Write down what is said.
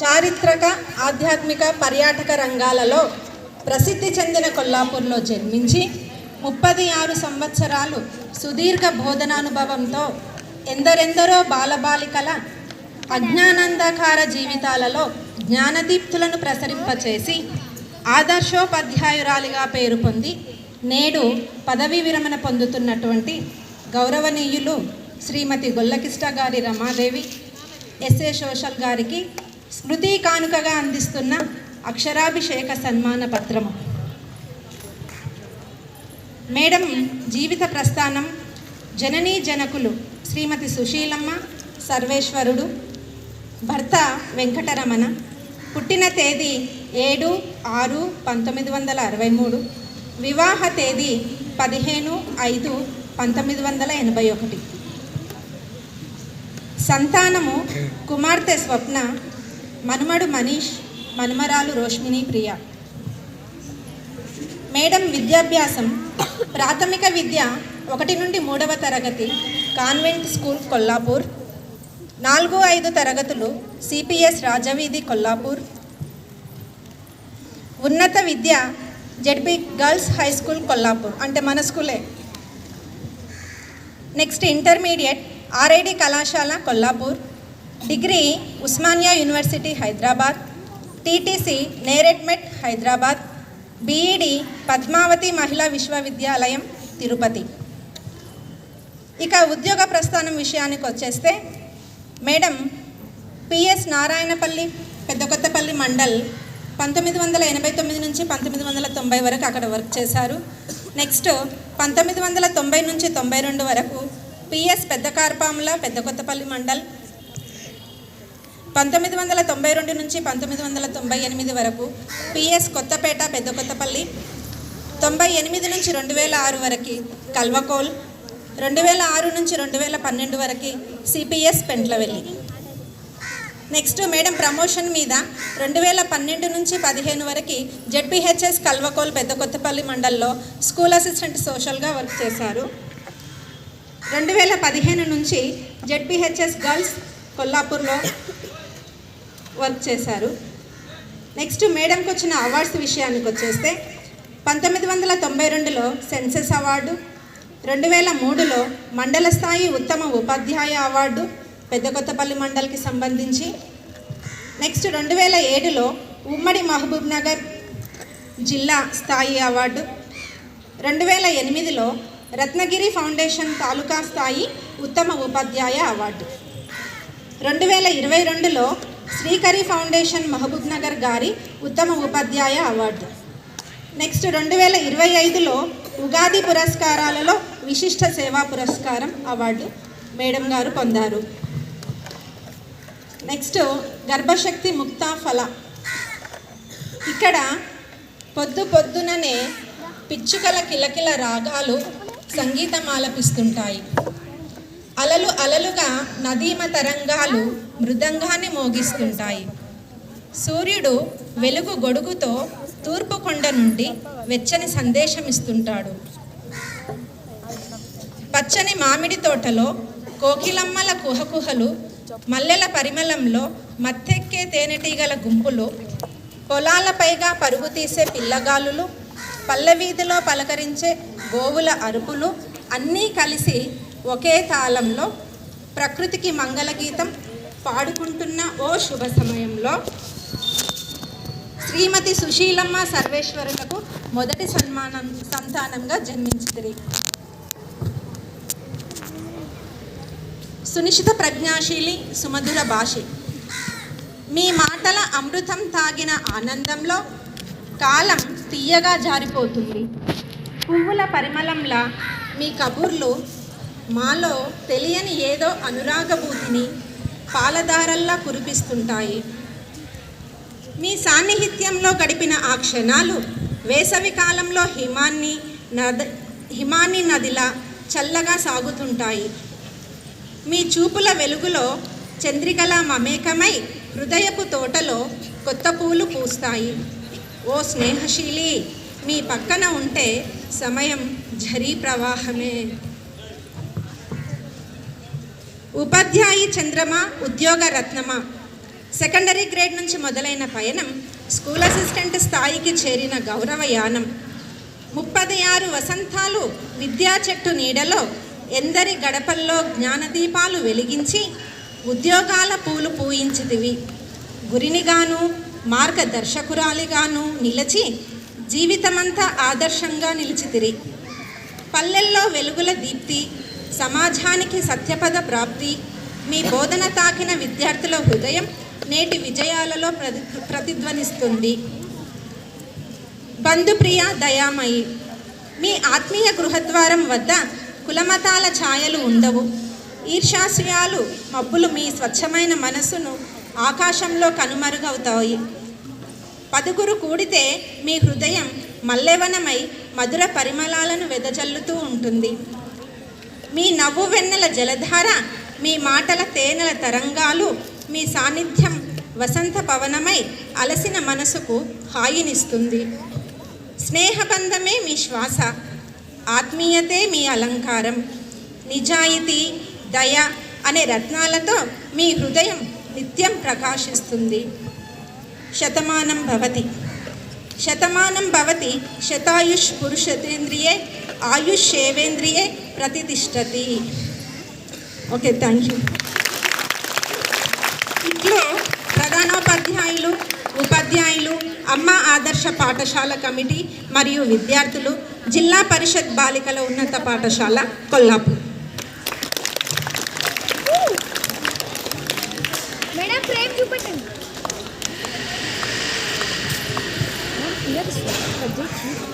చారిత్రక ఆధ్యాత్మిక పర్యాటక రంగాలలో ప్రసిద్ధి చెందిన కొల్లాపూర్లో జన్మించి ముప్పది ఆరు సంవత్సరాలు సుదీర్ఘ బోధనానుభవంతో ఎందరెందరో బాలబాలికల అజ్ఞానందకార జీవితాలలో జ్ఞానదీప్తులను ప్రసరింపచేసి ఆదర్శోపాధ్యాయురాలిగా పేరు పొంది నేడు పదవీ విరమణ పొందుతున్నటువంటి గౌరవనీయులు శ్రీమతి గొల్లకిష్ట గారి రమాదేవి ఎస్ఏ సోషల్ గారికి స్మృతి కానుకగా అందిస్తున్న అక్షరాభిషేక సన్మాన పత్రము మేడం జీవిత ప్రస్థానం జననీ జనకులు శ్రీమతి సుశీలమ్మ సర్వేశ్వరుడు భర్త వెంకటరమణ పుట్టిన తేదీ ఏడు ఆరు పంతొమ్మిది వందల అరవై మూడు వివాహ తేదీ పదిహేను ఐదు పంతొమ్మిది వందల ఎనభై ఒకటి. సంతానము కుమార్తె స్వప్న మనుమడు మనీష్ మనుమరాలు రోష్మిని ప్రియ. మేడం విద్యాభ్యాసం ప్రాథమిక విద్య ఒకటి నుండి మూడవ తరగతి కాన్వెంట్ స్కూల్ కొల్లాపూర్. నాలుగు ఐదు తరగతులు సిపిఎస్ రాజవీధి కొల్లాపూర్. ఉన్నత విద్య ZP girls high school Kollapur అంటే మన స్కూలే. నెక్స్ట్ ఇంటర్మీడియట్ ఆర్ఐడి కళాశాల Kollapur. Degree Osmania university Hyderabad. TTC Neredmet Hyderabad. B Ed Padmavathi Mahila Visvavidyalayam Tirupati. ఇక ఉద్యోగ ప్రస్థానం విషయానికి వచ్చేస్తే మేడం పిఎస్ నారాయణపల్లి పెద్దకొత్తపల్లి మండల్ పంతొమ్మిది వందల ఎనభై తొమ్మిది నుంచి పంతొమ్మిది వందల తొంభై వరకు అక్కడ వర్క్ చేశారు. నెక్స్ట్ పంతొమ్మిది వందల తొంభై నుంచి తొంభై రెండు వరకు పిఎస్ పెద్ద కార్పాముల పెద్ద కొత్తపల్లి మండల్ పంతొమ్మిది వందల తొంభై రెండు నుంచి పంతొమ్మిది వందల తొంభై ఎనిమిది వరకు పిఎస్ కొత్తపేట పెద్ద కొత్తపల్లి తొంభై ఎనిమిది నుంచి రెండు వేల ఆరు వరకు కల్వకోల్ రెండు వేల ఆరు నుంచి రెండు వేల పన్నెండు వరకు CPS Pentlavelli next madam promotion మీద రెండు వేల పన్నెండు నుంచి పదిహేను వరకు జెడ్పీహెచ్ఎస్ కల్వకోల్ పెద్ద కొత్తపల్లి మండల్లో స్కూల్ అసిస్టెంట్ సోషల్గా వర్క్ చేశారు. రెండు వేల పదిహేను నుంచి జెడ్పిహెచ్ఎస్ గర్ల్స్ కొల్లాపూర్లో వర్క్ చేశారు. నెక్స్ట్ మేడంకి వచ్చిన అవార్డ్స్ విషయానికి వచ్చేస్తే పంతొమ్మిది వందల తొంభై రెండులో సెన్సెస్ అవార్డు రెండు వేల మూడులో మండల స్థాయి ఉత్తమ ఉపాధ్యాయ అవార్డు పెద్ద కొత్తపల్లి మండల్కి సంబంధించి నెక్స్ట్ రెండు వేల ఏడులో ఉమ్మడి మహబూబ్ నగర్ జిల్లా స్థాయి అవార్డు రెండు వేల ఎనిమిదిలో రత్నగిరి ఫౌండేషన్ తాలూకా స్థాయి ఉత్తమ ఉపాధ్యాయ అవార్డు రెండు వేల ఇరవై రెండులో శ్రీకరి ఫౌండేషన్ మహబూబ్ నగర్ గారి ఉత్తమ ఉపాధ్యాయ అవార్డు. నెక్స్ట్ రెండు వేల ఇరవై ఐదులో ఉగాది పురస్కారాలలో విశిష్ట సేవా పురస్కారం అవార్డు మేడం గారు పొందారు. నెక్స్ట్ గర్భశక్తి ముక్తా ఫల. ఇక్కడ పొద్దు పొద్దుననే పిచ్చుకల కిలకిల రాగాలు సంగీతం ఆలపిస్తుంటాయి అలలు అలలుగా నదీమ తరంగాలు మృదంగాన్ని మోగిస్తుంటాయి. సూర్యుడు వెలుగు గొడుగుతో తూర్పు కొండ నుండి వెచ్చని సందేశం ఇస్తుంటాడు పచ్చని మామిడి తోటలో కోకిలమ్మల కుహకుహలు మల్లెల పరిమళంలో మత్తెక్కే తేనెటీగల గుంపులు పొలాలపైగా పరుగు తీసే పిల్లగాలులు పల్లెవీధిలో పలకరించే గోవుల అరుపులు అన్నీ కలిసి ఒకే తాళంలో ప్రకృతికి మంగళగీతం పాడుకుంటున్న ఓ శుభ సమయంలో శ్రీమతి సుశీలమ్మ సర్వేశ్వరులకు మొదటి సన్మానం సంతానంగా జన్మించింది సునిశ్చిత ప్రజ్ఞాశీలి సుమధుర భాషి. మీ మాటల అమృతం తాగిన ఆనందంలో కాలం తీయగా జారిపోతుంది. పువ్వుల పరిమళంలా మీ కబుర్లు మాలో తెలియని ఏదో అనురాగభూతిని పాలదారల్లా కురిపిస్తుంటాయి. మీ సాన్నిహిత్యంలో గడిపిన ఆ క్షణాలు వేసవి కాలంలో హిమాన్ని నద హిమాన్ని నదిలా చల్లగా సాగుతుంటాయి. మీ చూపుల వెలుగులో చంద్రికల మమేకమై హృదయపు తోటలో కొత్త పూలు పూస్తాయి. ఓ స్నేహశీలి మీ పక్కన ఉంటే సమయం ఝరీ ప్రవాహమే. ఉపాధ్యాయి చంద్రమ ఉద్యోగ రత్నమ. సెకండరీ గ్రేడ్ నుంచి మొదలైన పయనం స్కూల్ అసిస్టెంట్ స్థాయికి చేరిన గౌరవయానం ముప్పది ఆరు వసంతాలు విద్యా చెట్టు నీడలో ఎందరి గడపల్లో జ్ఞానదీపాలు వెలిగించి ఉద్యోగాల పూలు పూయించితివి. గురినిగాను మార్గదర్శకురాలిగాను నిలిచి జీవితమంతా ఆదర్శంగా నిలిచితిరి. పల్లెల్లో వెలుగుల దీప్తి సమాజానికి సత్యపద ప్రాప్తి మీ బోధన తాకిన విద్యార్థుల హృదయం నేటి విజయాలలో ప్రతి ప్రతిధ్వనిస్తుంది. బంధుప్రియ దయామయి మీ ఆత్మీయ గృహద్వారం వద్ద కులమతాల ఛాయలు ఉండవు. ఈర్షాశయాలు మబ్బులు మీ స్వచ్ఛమైన మనసును ఆకాశంలో కనుమరుగవుతాయి. పదుగురు కూడితే మీ హృదయం మల్లెవనమై మధుర పరిమళాలను వెదజల్లుతూ ఉంటుంది. మీ నవ్వు వెన్నెల జలధార మీ మాటల తేనెల తరంగాలు మీ సాన్నిధ్యం వసంత పవనమై అలసిన మనసుకు హాయినిస్తుంది. స్నేహబంధమే మీ శ్వాస ఆత్మీయతే మీ అలంకారం. నిజాయితీ దయ అనే రత్నాలతో మీ హృదయం నిత్యం ప్రకాశిస్తుంది. శతమానం భవతి. శతమానం భవతి శతాయుష్ పురుషతేంద్రియే ఆయుష్ సేవేంద్రియే ప్రతిష్టతి ఓకే థ్యాంక్ యూ ఇట్లో ప్రధానోపాధ్యాయులు ఉపాధ్యాయులు అమ్మ ఆదర్శ పాఠశాల కమిటీ మరియు విద్యార్థులు జిల్లా పరిషత్ బాలికల ఉన్నత పాఠశాల కొల్లాపూర్.